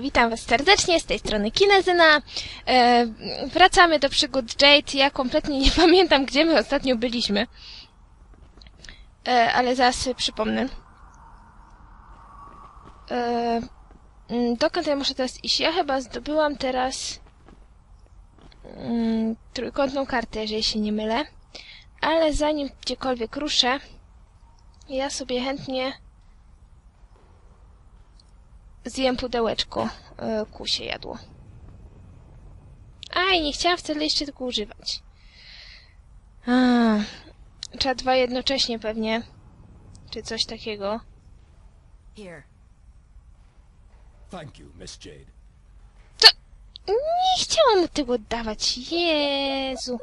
witam was serdecznie, z tej strony Kinezyna. E, wracamy do przygód Jade. Ja kompletnie nie pamiętam, gdzie my ostatnio byliśmy. E, ale zaraz sobie przypomnę. E, mm, dokąd ja muszę teraz iść? Ja chyba zdobyłam teraz mm, trójkątną kartę, jeżeli się nie mylę. Ale zanim gdziekolwiek ruszę, ja sobie chętnie zjem pudełeczko e, kusie jadło. Aj, nie chciałam wcale jeszcze tego używać. A, trzeba dwa jednocześnie pewnie. Czy coś takiego. Here. Thank you, Miss Jade. Nie chciałam mu tego dawać. Jezu.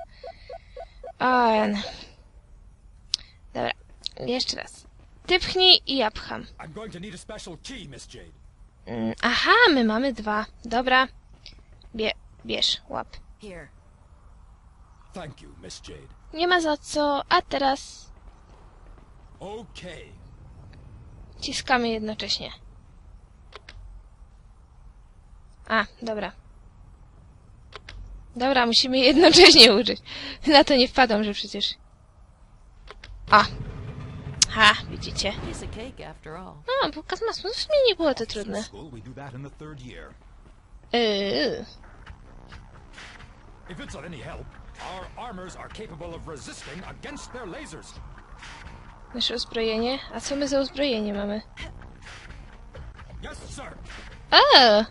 O, no. Dobra, jeszcze raz. Ty pchnij i ja pcham. I'm going to need a special key, Miss Jade. Mm, Aha, my mamy dwa. Dobra. Bie bierz, łap. Here. Thank you, Miss Jade. Nie ma za co. A teraz Okay. ciskamy jednocześnie. A, dobra. Dobra, musimy jednocześnie użyć. Na to nie wpadłam, że przecież... A. Ha, widzicie. No, pokaz masło. W sumie nie było to trudne. Yy. If it's of any help, our armors are capable of resisting against their lasers. Nasze uzbrojenie. A co my za uzbrojenie mamy? Yes, sir. A!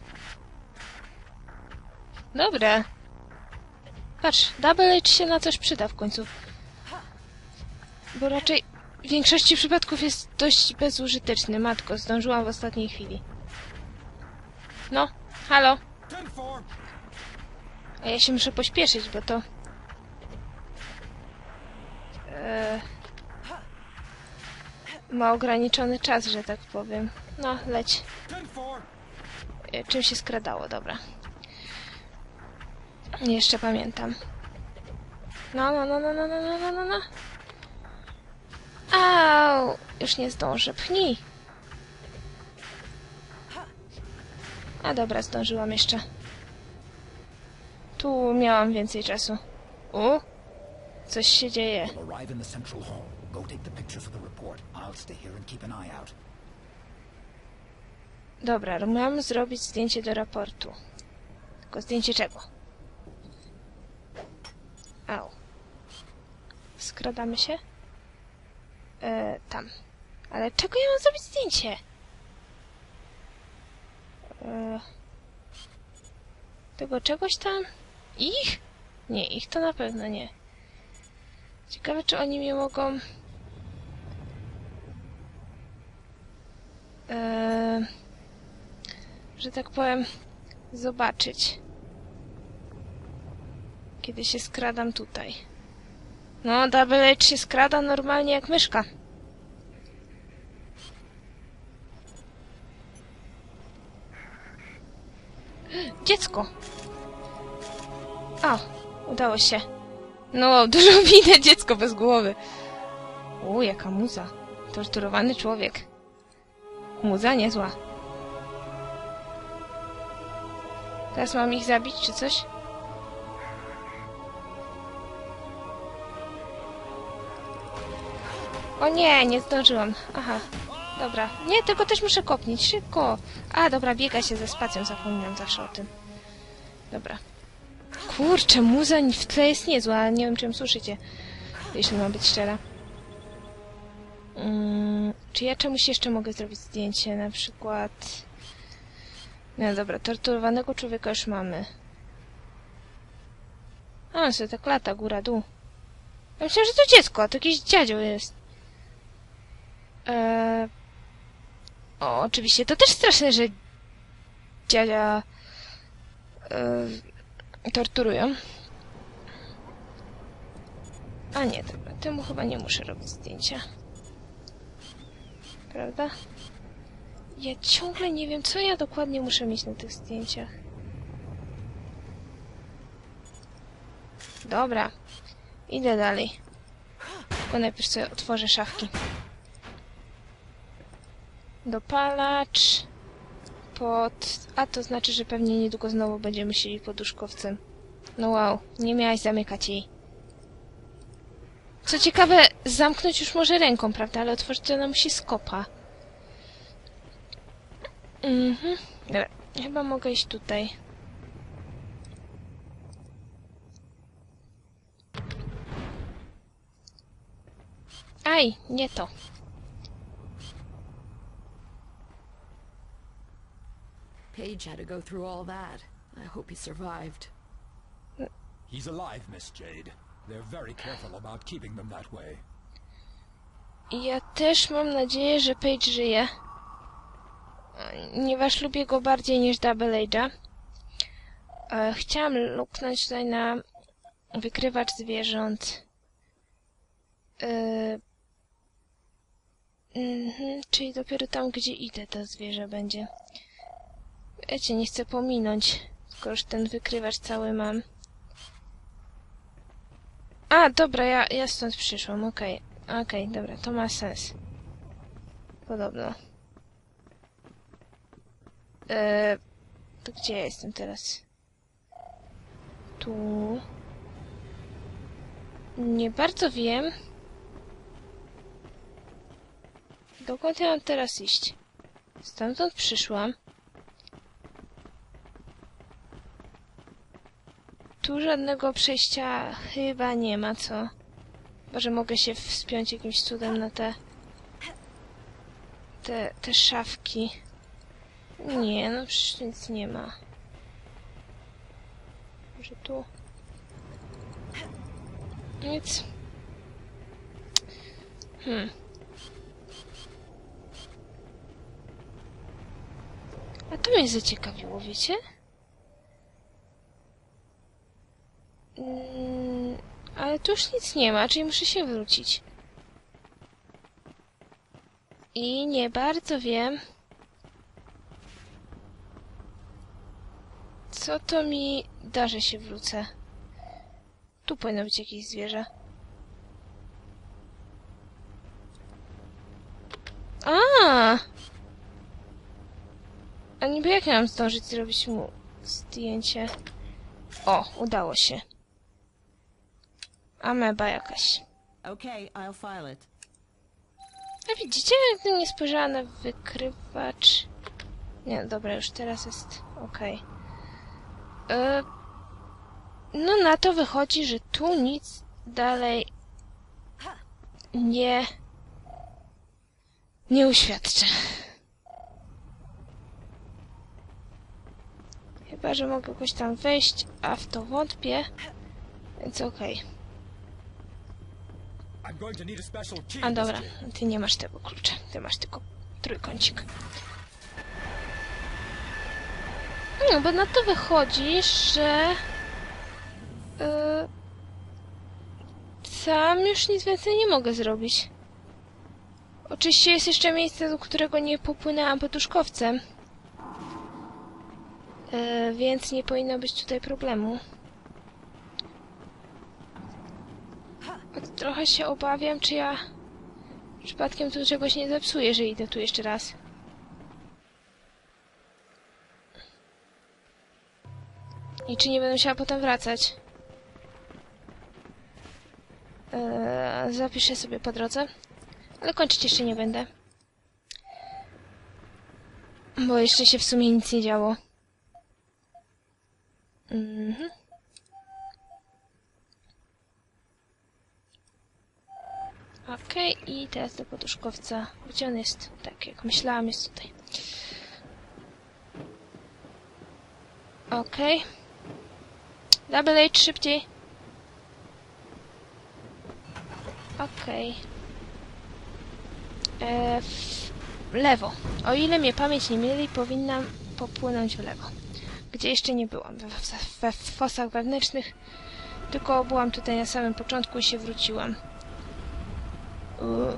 Dobra. Patrz, Double H się na coś przyda w końcu. Bo raczej w większości przypadków jest dość bezużyteczny. Matko, zdążyłam w ostatniej chwili. No, halo. A ja się muszę pośpieszyć, bo to... E... Ma ograniczony czas, że tak powiem. No, leć. E, czym się skradało, dobra. Jeszcze pamiętam. No, no, no, no, no, no, no, no, no. Au! Już nie zdążę. Pchnij! A dobra, zdążyłam jeszcze. Tu miałam więcej czasu. U! Coś się dzieje. Dobra, mam zrobić zdjęcie do raportu. Tylko zdjęcie czego? Au. Skradamy się? E, tam. Ale czego ja mam zrobić zdjęcie? E, tego czegoś tam? Ich? Nie, ich to na pewno nie. Ciekawe, czy oni mnie mogą... E, że tak powiem, zobaczyć. Kiedy się skradam tutaj. No, Double H się skrada normalnie jak myszka. Dziecko! O, udało się. No, dużo widać dziecko bez głowy. U, jaka muza. Torturowany człowiek. Muza niezła. Teraz mam ich zabić, czy coś? O nie, nie zdążyłam. Aha, dobra. Nie, tylko też muszę kopnić, szybko. A, dobra, biega się ze spacją, zapominam zawsze o tym. Dobra. Kurczę, muza w tle jest niezła, nie wiem, czym słyszycie. Jeśli mam być szczera. Mm, czy ja czemuś jeszcze mogę zrobić zdjęcie? Na przykład... No dobra, torturowanego człowieka już mamy. A, on sobie tak lata, góra, dół. Ja myślałem, że to dziecko, a to jakiś dziadzio jest. Eee... O, oczywiście, to też straszne, że dziadzia eee, torturują. A nie, dobra, temu chyba nie muszę robić zdjęcia. Prawda? Ja ciągle nie wiem, co ja dokładnie muszę mieć na tych zdjęciach. Dobra. Idę dalej. Tylko najpierw sobie otworzę szafki. Dopalacz. pod... A to znaczy, że pewnie niedługo znowu będziemy musieli poduszkowcem. No wow, nie miałaś zamykać jej. Co ciekawe, zamknąć już może ręką, prawda? Ale otworzyć ona musi skopa. Mhm. Dobra, chyba mogę iść tutaj. Aj, nie to. Paige had to go through all that. I hope he survived. He's alive, Miss Jade. They're very careful about keeping them that way. Ja też mam nadzieję, że Paige żyje. Ponieważ lubię go bardziej niż Double Age'a. E, Chciałam luknąć tutaj na wykrywacz zwierząt. E, mhm, czyli dopiero tam, gdzie idę, to zwierzę będzie. Wiecie, nie chcę pominąć, tylko już ten wykrywacz cały mam. A, dobra, ja, ja stąd przyszłam, okej. Okej, dobra, to ma sens. Podobno. Eee, to gdzie ja jestem teraz? Tu. Nie bardzo wiem. Dokąd ja mam teraz iść? Stamtąd przyszłam. Tu żadnego przejścia chyba nie ma, co? Może mogę się wspiąć jakimś cudem na te... Te, te szafki. Nie, no przecież nic nie ma. Może tu... Nic. Hmm. A to mnie zaciekawiło, wiecie? Mm, ale tu już nic nie ma, czyli muszę się wrócić. I nie bardzo wiem, co to mi da, że się wrócę. Tu powinno być jakieś zwierzę. A! A niby jak ja mam zdążyć zrobić mu zdjęcie? O, udało się. Ameba jakaś. Okay, I'll file it. A widzicie, gdybym nie spojrzała na wykrywacz... Nie, dobra, już teraz jest okej. E, No na to wychodzi, że tu nic dalej nie... nie uświadczę. Chyba, że mogę jakoś tam wejść, a w to wątpię, więc okej. Need a dobra, ty nie masz tego klucza. Ty masz tylko trójkącik. No, bo na to wychodzi, że... Yy, sam już nic więcej nie mogę zrobić. Oczywiście jest jeszcze miejsce, do którego nie popłynęłam poduszkowcem. Yy, więc nie powinno być tutaj problemu. Trochę się obawiam, czy ja przypadkiem tu czegoś nie zepsuję, że idę tu jeszcze raz. I czy nie będę musiała potem wracać? Eee, zapiszę sobie po drodze. Ale kończyć jeszcze nie będę. Bo jeszcze się w sumie nic nie działo. Mhm. Okej, i teraz do poduszkowca. Gdzie on jest? Tak, jak myślałam, jest tutaj. Okej. Double H, szybciej. Okej. E, w lewo. O ile mnie pamięć nie myli, powinnam popłynąć w lewo. Gdzie jeszcze nie byłam. We, we, we fosach wewnętrznych. Tylko byłam tutaj na samym początku i się wróciłam. Uuu.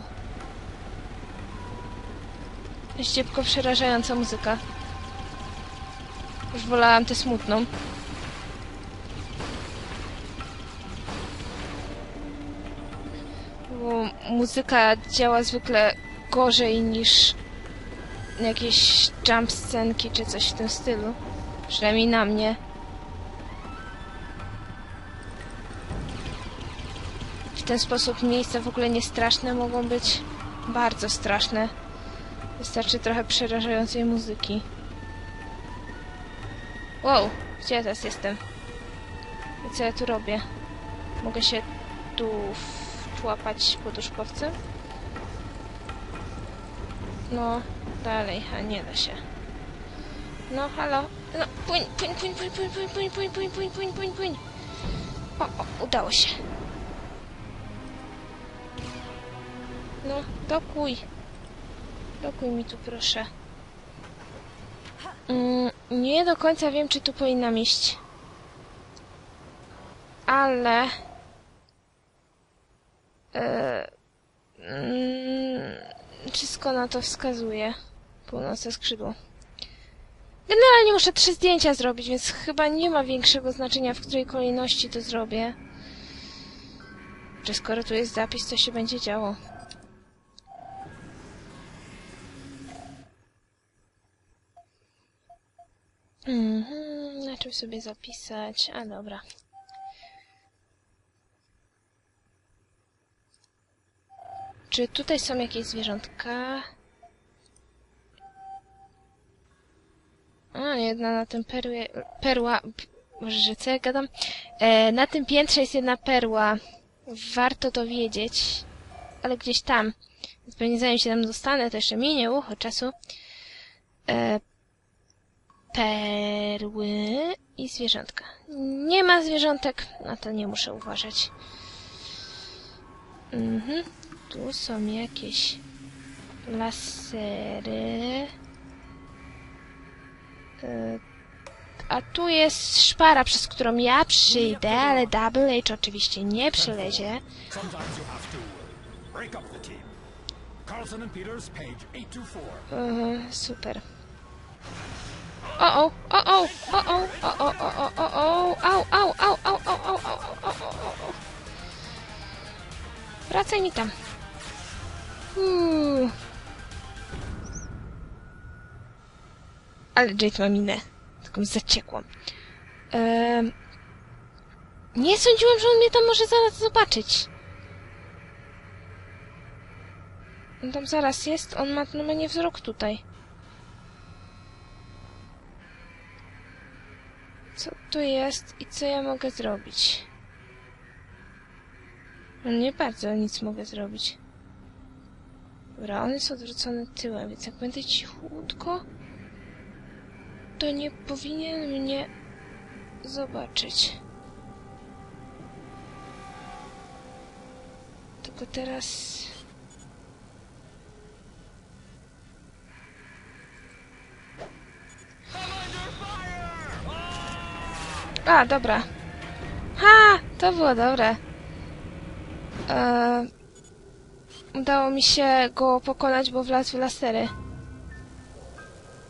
Ździebko przerażająca muzyka. Już wolałam tę smutną. Bo muzyka działa zwykle gorzej niż jakieś jump scenki czy coś w tym stylu. Przynajmniej na mnie. Ten sposób miejsca w ogóle nie straszne mogą być bardzo straszne. Wystarczy trochę przerażającej muzyki. Wow, gdzie ja teraz jestem? I co ja tu robię? Mogę się tu wczłapać poduszkowcem? No, dalej, a nie da się. No, halo. No, płyń, płyń, płyń, płyń, płyń, płyń, płyń, płyń, płyń, płyń, płyń. O, o, udało się. No, dokuj. Dokuj mi tu, proszę. Mm, nie do końca wiem, czy tu powinnam iść. Ale... E, mm, wszystko na to wskazuje. Północne skrzydło. Generalnie muszę trzy zdjęcia zrobić, więc chyba nie ma większego znaczenia, w której kolejności to zrobię. Czy skoro tu jest zapis, to się będzie działo. Mhm, na czym sobie zapisać? A dobra. Czy tutaj są jakieś zwierzątka? A, jedna na tym perły, perła, może, że co ja gadam? E, na tym piętrze jest jedna perła. Warto to wiedzieć. Ale gdzieś tam. Więc pewnie zanim się tam dostanę, to jeszcze minie ucho czasu. E, perły i zwierzątka. Nie ma zwierzątek, no to nie muszę uważać. Mhm. Tu są jakieś lasery. E, A tu jest szpara, przez którą ja przyjdę, ale Double H oczywiście nie przylezie. Sometimes you have to break up the team. Carlson and Peters, page 824. Mhm, super. O o, o o, o o, o o, o o, o o, au, au, au, au, au, au, au, au, au. Wracaj mi tam. Uuu. Ale Jade ma minę. Taką zaciekłą. Ehm, nie sądziłam, że on mnie tam może zaraz zobaczyć. On tam zaraz jest, on ma normalnie wzrok tutaj. Tu jest i co ja mogę zrobić? No nie bardzo nic mogę zrobić. Dobra, on jest odwrócony tyłem, więc jak będę cichutko, to nie powinien mnie zobaczyć. Tylko teraz... A, dobra. Ha! To było dobre. Eee, udało mi się go pokonać, bo wlazł w lasery.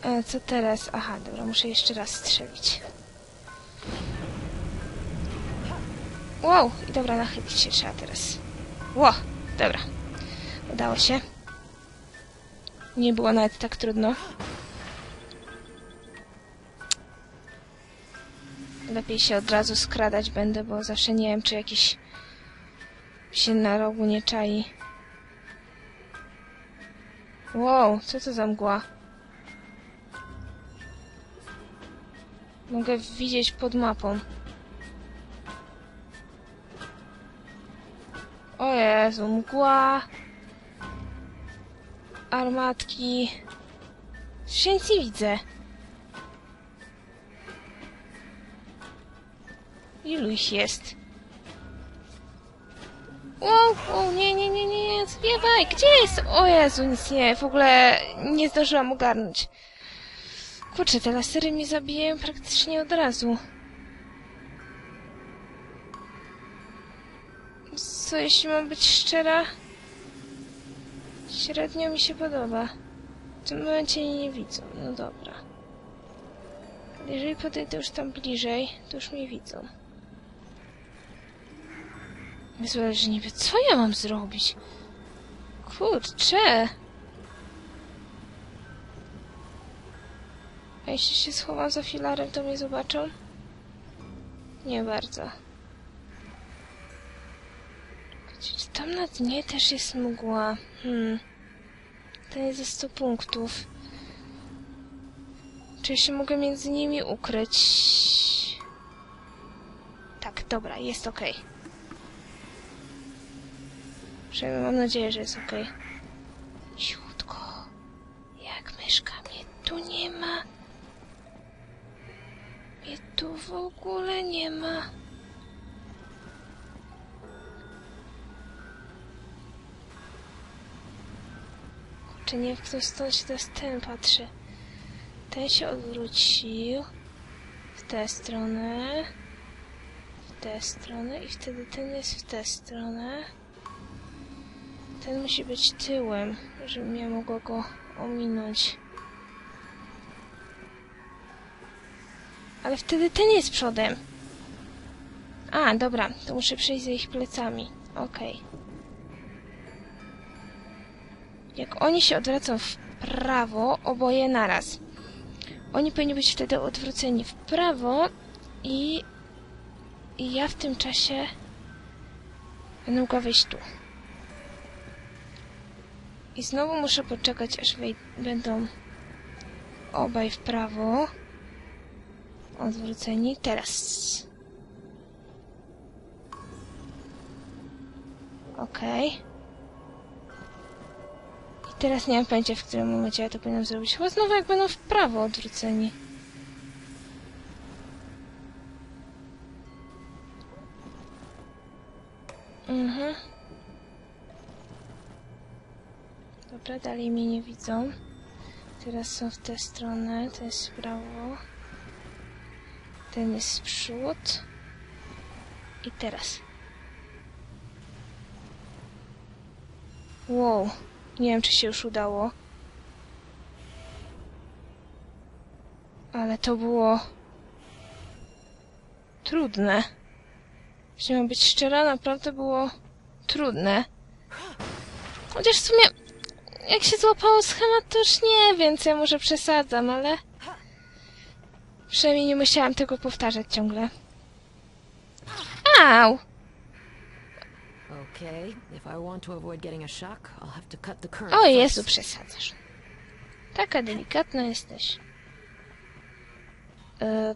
E, co teraz? Aha, dobra, muszę jeszcze raz strzelić. Wow! I dobra, nachylić się trzeba teraz. Ło! Dobra. Udało się. Nie było nawet tak trudno. Lepiej się od razu skradać będę, bo zawsze nie wiem, czy jakiś się na rogu nie czai. Wow, co to za mgła? Mogę widzieć pod mapą. O Jezu, mgła. Armatki. Już nie widzę. Ilu ich jest? Wow, wow, nie, nie, nie, nie, nie, zwiewaj, gdzie jest? O Jezu, nic nie, w ogóle nie zdążyłam ogarnąć. Kurczę, te lasery mnie zabijają praktycznie od razu. Co, jeśli mam być szczera? Średnio mi się podoba. W tym momencie nie widzą, no dobra. Ale jeżeli podejdę już tam bliżej, to już mnie widzą. Ale że niby co ja mam zrobić? Kurczę. jeśli się schowam za filarem, to mnie zobaczą? Nie bardzo. Czy tam na dnie też jest mgła? Hmm. To jest ze 100 punktów. Czy się mogę między nimi ukryć? Tak, dobra, jest ok. Przynajmniej mam nadzieję, że jest ok. Cichutko. Jak myszka mnie tu nie ma. Mnie tu w ogóle nie ma. Czy nie, w którą stronę się teraz ten patrzy. Ten się odwrócił. W tę stronę. W tę stronę. I wtedy ten jest w tę stronę. Ten musi być tyłem, żebym ja mogła go ominąć. Ale wtedy ten jest przodem. A, dobra, to muszę przejść za ich plecami. Okej. Jak oni się odwracą w prawo, oboje naraz. Oni powinni być wtedy odwróceni w prawo i, i ja w tym czasie będę mogła wyjść tu. I znowu muszę poczekać, aż będą obaj w prawo. Odwróceni. Teraz. Okej. I teraz nie mam pojęcia, w którym momencie ja to powinnam zrobić. Chyba znowu jak będą w prawo odwróceni. Mhm. Dobra, dalej mnie nie widzą. Teraz są w tę stronę, to jest prawo. Ten jest przód. I teraz. Wow. Nie wiem, czy się już udało. Ale to było... Trudne. Jeśli być szczera, naprawdę było trudne. Chociaż w sumie jak się złapało schemat, to już nie wiem, co ja może przesadzam, ale... Przynajmniej nie musiałam tego powtarzać ciągle. Current. O. Jezu, przesadzasz. Taka delikatna jesteś. E...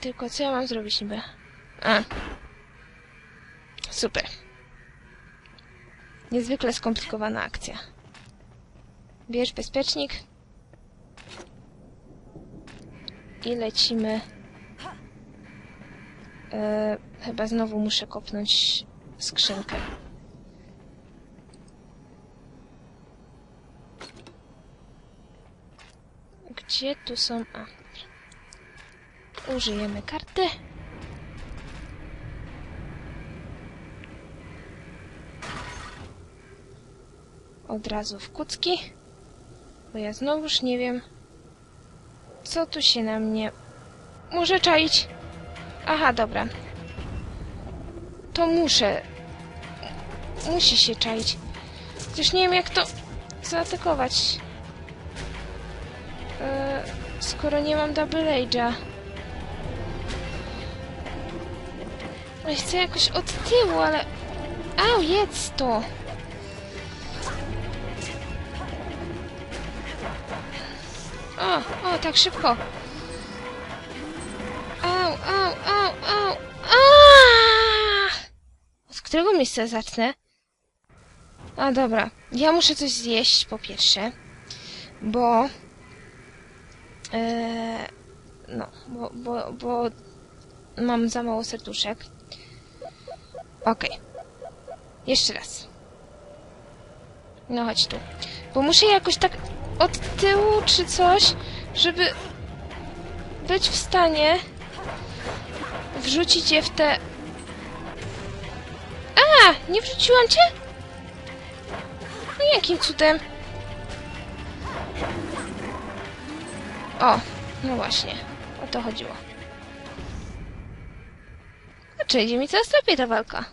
Tylko co ja mam zrobić niby? A. Super. Niezwykle skomplikowana akcja. Bierz bezpiecznik. I lecimy. E, chyba znowu muszę kopnąć skrzynkę. Gdzie tu są... A. Użyjemy karty. Od razu w kucki. Bo ja znowuż nie wiem, co tu się na mnie może czaić. Aha, dobra. To muszę. Musi się czaić. Chociaż nie wiem, jak to zaatakować. E, skoro nie mam Double Age'a. Ja chcę jakoś od tyłu, ale... Au, jedz to! O, o, tak szybko. Au, au, au, au. Aaaa! Od którego miejsca zacznę? A dobra, ja muszę coś zjeść po pierwsze, bo... Eee, no, bo, bo, bo mam za mało serduszek. Okej. Jeszcze raz. No chodź tu. Bo muszę jakoś tak od tyłu czy coś, żeby być w stanie wrzucić je w te... A! Nie wrzuciłam cię? No jakim cudem? O, no właśnie. O to chodziło. Znaczy, idzie mi coraz lepiej ta walka.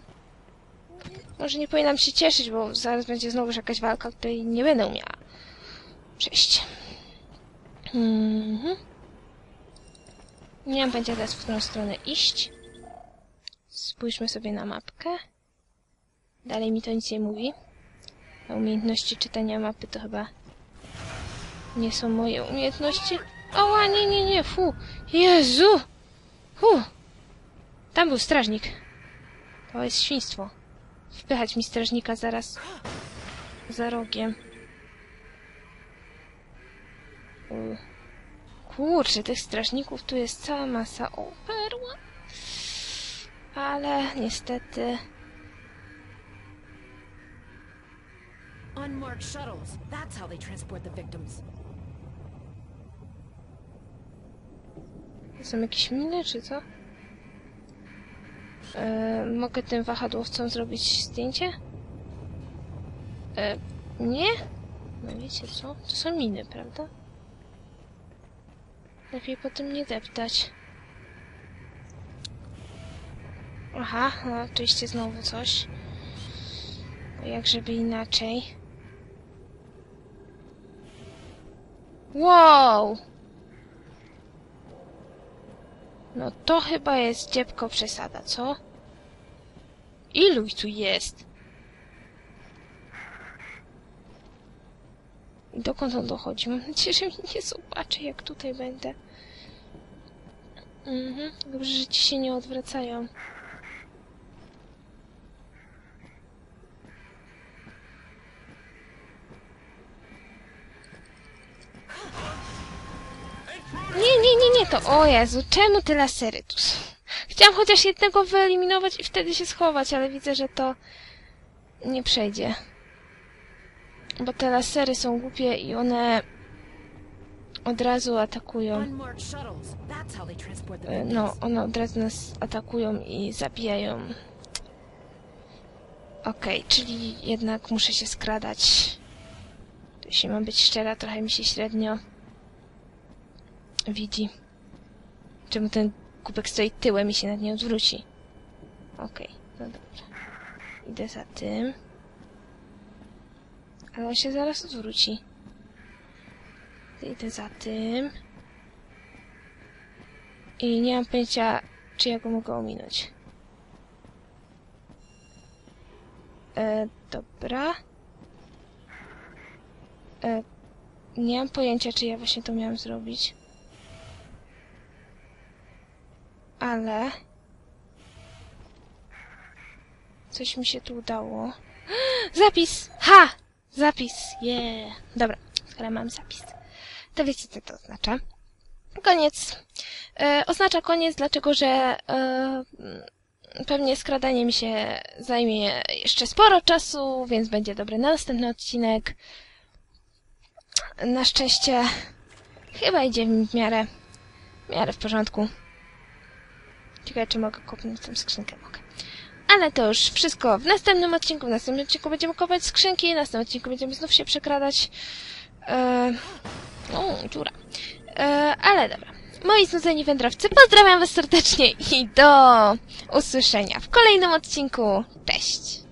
Może nie powinnam się cieszyć, bo zaraz będzie znowu jakaś walka, której nie będę umiała. Przejść. Mhm. Nie wiem, będzie teraz w którą stronę iść. Spójrzmy sobie na mapkę. Dalej mi to nic nie mówi. A umiejętności czytania mapy to chyba nie są moje umiejętności. Oła, nie, nie, nie, fu. Jezu! Fu. Tam był strażnik. To jest świństwo. Wpychać mi strażnika zaraz za rogiem. U. Kurczę, tych strażników tu jest cała masa. O, perła. Ale niestety... Unmarked shuttles. That's how they transport the victims. Są jakieś miny, czy co? E, mogę tym wahadłowcom zrobić zdjęcie? E, nie? No wiecie co? To są miny, prawda? Lepiej po tym nie deptać. Aha, no, oczywiście znowu coś. Bo jak żeby inaczej. Wow! No to chyba jest dziebko przesada, co? Ilu ich tu jest? Dokąd on dochodzi? Mam nadzieję, że mnie nie zobaczy, jak tutaj będę. Mhm, dobrze, że ci się nie odwracają. Nie, nie, nie, nie, to o Jezu, czemu te lasery tu są? Chciałam chociaż jednego wyeliminować i wtedy się schować, ale widzę, że to nie przejdzie. Bo te lasery są głupie i one od razu atakują. E. No, one od razu nas atakują i zabijają. Okej, czyli jednak muszę się skradać. Jeśli mam być szczera, trochę mi się średnio widzi. Czemu ten kubek stoi tyłem i się nad nie odwróci? Okej, no dobrze. Idę za tym. Ale on się zaraz odwróci. Idę za tym. I nie mam pojęcia, czy ja go mogę ominąć. E, dobra. E, nie mam pojęcia, czy ja właśnie to miałam zrobić. Ale... Coś mi się tu udało. Zapis! Ha! Zapis! Yeah! Dobra, skoro mam zapis, to wiecie, co to oznacza. Koniec. E, oznacza koniec, dlatego że e, mm, pewnie skradanie mi się zajmie jeszcze sporo czasu, więc będzie dobry na następny odcinek. Na szczęście chyba idzie w miarę, w miarę w porządku. Ciekawe, czy mogę kopnąć tę skrzynkę. Ale to już wszystko w następnym odcinku. W następnym odcinku będziemy kopać skrzynki, w następnym odcinku będziemy znów się przekradać. E, o, dziura. E, ale dobra. Moi znudzeni wędrowcy, pozdrawiam Was serdecznie i do usłyszenia w kolejnym odcinku. Cześć!